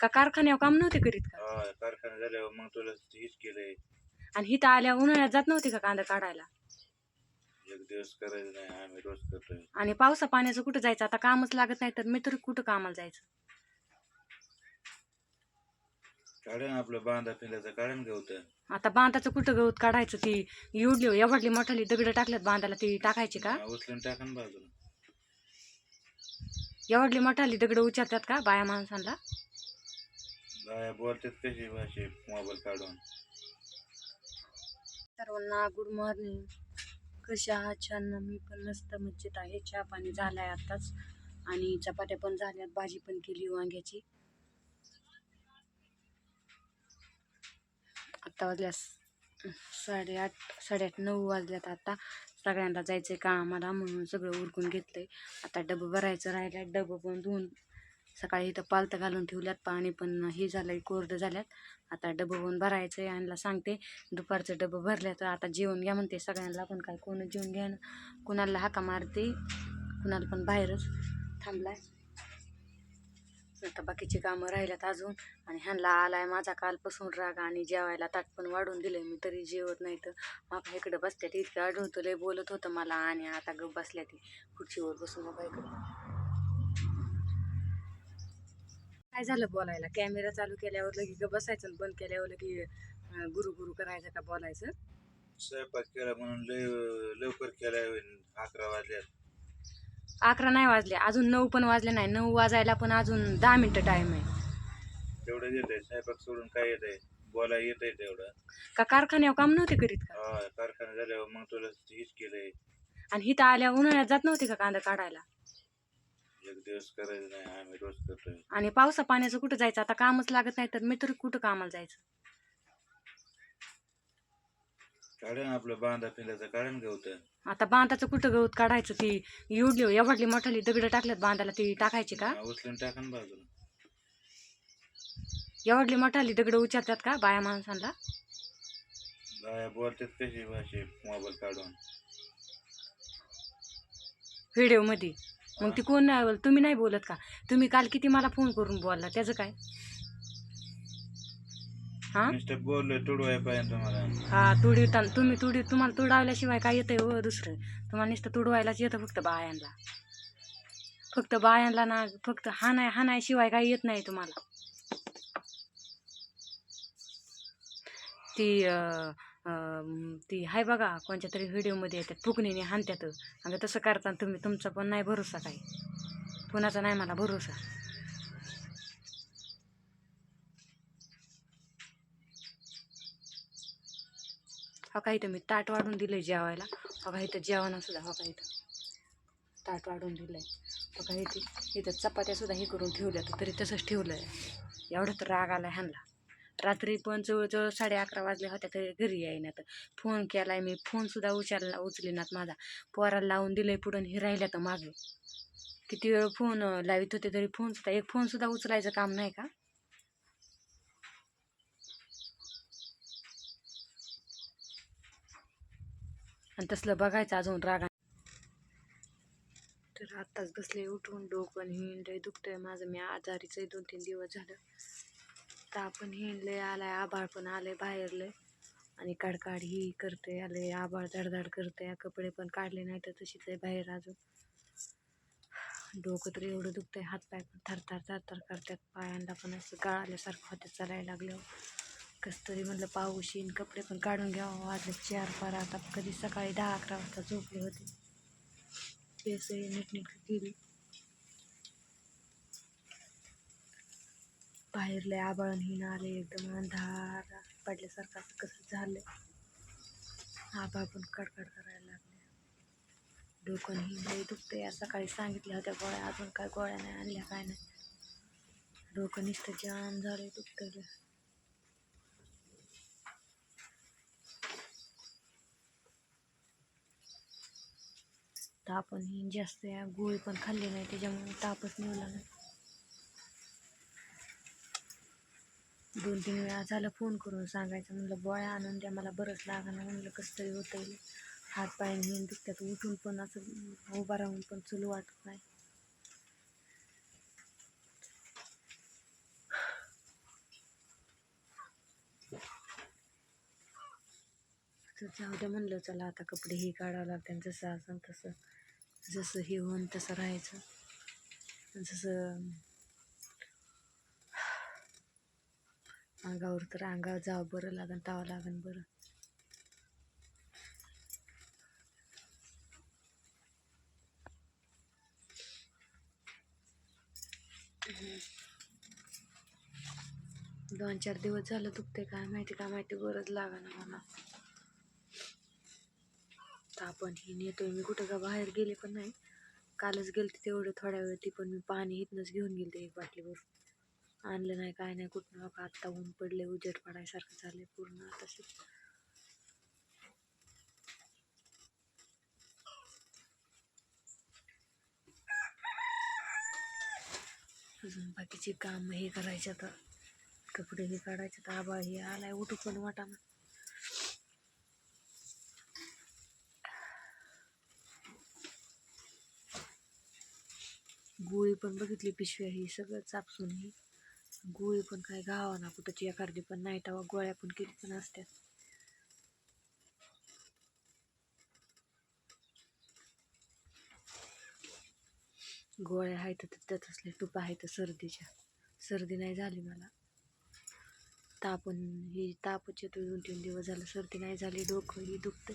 का कारखान्यावर काम नव्हते करीत का? हा कारखाना झाल्यावर मग तुला हेच केलंय. आणि हिथं आल्या उन्हाळ्यात जात नव्हते का कांदा काढायला? एक दिवस करायचं नाही आम्ही रोज करतोय. आणि पावसा पाण्याचं कुठं जायचं? आता कामच लागत नाही तर मी तरी कुठं कामाला जायचं? आपलं बांधा काढून घेऊत आता बांधाचं कुठं गवत काढायचं ती? एवढली एवढली मोठाली दगड टाकल्यात बांधाला ती टाकायची का? उचलून टाका ना बाजूला. एवढली मोठाली दगड उचलतात का बाया माणसांना? बाया बोलतात कशी भाषे मोबाईल काढून. सर्वांना गुड मॉर्निंग कशा आहात? छान. मी पण मस्त मज्जेत आहे. चहा पाणी झालाय आत्ताच आणि चपात्या पण झाल्यात. भाजी पण केली वांग्याची. आत्ता वाजल्यास साडेआठ साडेआठ नऊ वाजल्यात आता. सगळ्यांना जायचं आहे कामाला म्हणून सगळं उरकून घेतलं आहे आता डबं भरायचं राहिलं डबं पण धुवून सकाळी इथं पालतं घालून ठेवल्यात पाणी पण हे झालंय कोरडं झाल्यात. आता डबं पण भरायचं आहे आणला सांगते दुपारचं डबं भरलं तर आता जेवण घ्या म्हणते सगळ्यांना. पण काय कोण जेवण घ्या ना कुणाला हाका मारते कुणाला पण बाहेरच थांबलाय. आता बाकीची कामं राहिल्यात अजून. आणि ह्यांना आलाय माझा कालपासून राग आणि जेवायला ताट पण वाढून दिलंय मी तरी जेवत नाही तर मग इकडं बसत्यात इतकं आढळतो लय बोलत होतं मला. आणि आता गप बसल्या ती खुर्चीवर बसून बाबा इकडे. काय झालं बोलायला? कॅमेरा चालू केल्यावर लगे गप बसायचं आणि बंद केल्यावर लगे अं, गुरु गुरु करायचं का बोलायचं? स्वयंपाक केला म्हणून लय लवकर केलाय अकरा वाजल्यात. अकरा नाही वाजले अजून नऊ पण वाजले नाही. नऊ वाजायला पण अजून दहा मिनिटं टाइम आहे. तेवढं येत आहे स्वयंपाक सोडून काय येत आहे बोलाय येत आहे तेवढं. का कारखान्यावर काम नव्हते करीत का? हा कारखाना झाल्यावर मग तुला हेच केलंय. आणि हिथं आल्या उन्हाळ्यात जात नव्हते का कांदा काढायला? एक दिवस करायचं नाही आम्ही रोज करतोय. आणि पावसा पाण्याचं कुठं जायचं? आता कामच लागत नाही तर मी तरी कुठं कामाला जायचं? काढ्या ना आपलं बांधा काढून घेऊत आता बांधाचं कुठं गवत काढायचं? ती एवढली एवढली मोठाली दगड टाकल्यात बांधाला ती टाकायची का? उचलून टाका ना बाजूला. एवढली मोठाली दगड उचलतात का बाया माणसांना बाया बोलतात कशी भाषे मोबाईल काढून. व्हिडिओमध्ये मग ती कोण नाही बोलत तुम्ही नाही बोलत का? तुम्ही काल किती मला फोन करून बोलला त्याचं काय? हा? नुसतं बोललोय तुडवाय पाहिजे तुम्हाला हा तुडी तुम्ही तुडी तुम्हाला तुडावल्याशिवाय काय येतंय हो दुसरं? तुम्हाला नुसतं तुडवायलाच येतं फक्त बायांना. फक्त बायांना ना फक्त हाणाय हाणायशिवाय काही येत नाही तुम्हाला. ती अं, ती हाय बघा कोणत्या तरी व्हिडिओमध्ये येतात फुकणीने हाणत्यात. आणि तसं करता तुम्ही तुमचा पण नाही भरोसा काही. कुणाचा नाही मला भरोसा. हो का इथं मी ताट वाढून दिलंय जेवायला. हो का इथं जेवणं सुद्धा हो का इथं. ताट वाढून दिलंय. हो का इथे इथं चपात्या सुद्धा हे करून ठेवल्या तर तरी तसंच ठेवलंय. एवढं तर राग आला ह्यांना. रात्री पण जवळजवळ साडे अकरा वाजल्या होत्या तरी घरी येईना तर फोन केलाय मी. फोन सुद्धा उचलला उचलीनात माझा. पोराला लावून दिलंय पुढं हे राहिल्या तर मागे. किती वेळ फोन लावित होते तरी फोन सुद्धा एक फोन सुद्धा उचलायचं काम नाही का? आणि तसलं बघायचं अजून रागा. तर आत्ताच बसले उठून. डोकं हिंड दुखतंय माझं. मी आजारीच आहे दोन तीन दिवस झालं. आता आपण हे लय आलाय आभाळ पण आलंय बाहेरलंय आणि काडकाड ही करते आले आभाळ धडधड करते कपडे पण काढले नाही तर तशीच आहे बाहेर अजून. डोकं तर एवढं दुखतंय हातपाय पण थरथर थरथर करतात पायांना पण असं गळाल्यासारखं होते चालायला लागल्यावर. कसं तरी म्हणलं पाऊस येईन कपडे पण काढून घ्यावं वाजले चार पार आता कधी सकाळी दहा अकरा वाजता झोपले होते. केस नीटनीट केली बाहेर लय आबाळून हिन आले एकदम अंधार पडल्यासारखं असं कसं झालं आबा पण कडकड करायला लागले. डोकं हिन लय दुखते आज सकाळी सांगितल्या होत्या गोळ्या अजून काय गोळ्या नाही आणल्या काय नाही. डोकं नुसतं जाम झालं दुखतं लय. ताप जास्त गोळी पण खाल्ली नाही त्याच्यामुळे तापच निवला नाही दोन तीन वेळा झालं फोन करून सांगायचं. म्हणलं बॉय आणून द्या मला बरंच लागणार म्हणलं कसं तरी होतं येईल हात पाय घेऊन दिसतात उठून पण असं उभा राहून पण चुलू वाटत नाही. जाऊ द्या म्हणलं चला आता कपडे हे काढावं लागते जसं असं तसं जसं हे होऊन तसं राहायचं. जसं अंगावर तर अंगावर जावं बरं लागन तावं लागन बरं. दोन चार दिवस झालं दुखते काय माहिती काय माहिती गरज लागन मला. आपण ही नेतोय मी कुठं का बाहेर गेले पण नाही. कालच गेलते तेवढं थोड्या वेळ ती पण मी पाणी इथनंच घेऊन गेलते एक बाटलीवर आणलं नाही काय नाही कुठं का आत्ता ऊन पडले उजेड पडायसारखं झाले पूर्ण आता अजून बाकीची काम हे करायचे आता. कपडे हे काढायचे तर आबा हे आलाय उठू पण वाटा गोळी पण बघितली पिशव्या ही सगळं चापसून ही. गोळी पण काय गावा ना कुठंची एखादी पण नाही तेव्हा गोळ्या पण किती पण असत्या गोळ्या आहेत तर त्यात असले टूप आहेत सर्दीच्या. सर्दी नाही झाली मला. तापण ही तापच येतो दोन तीन दिवस झालं सर्दी नाही झाली डोकं ही दुखतं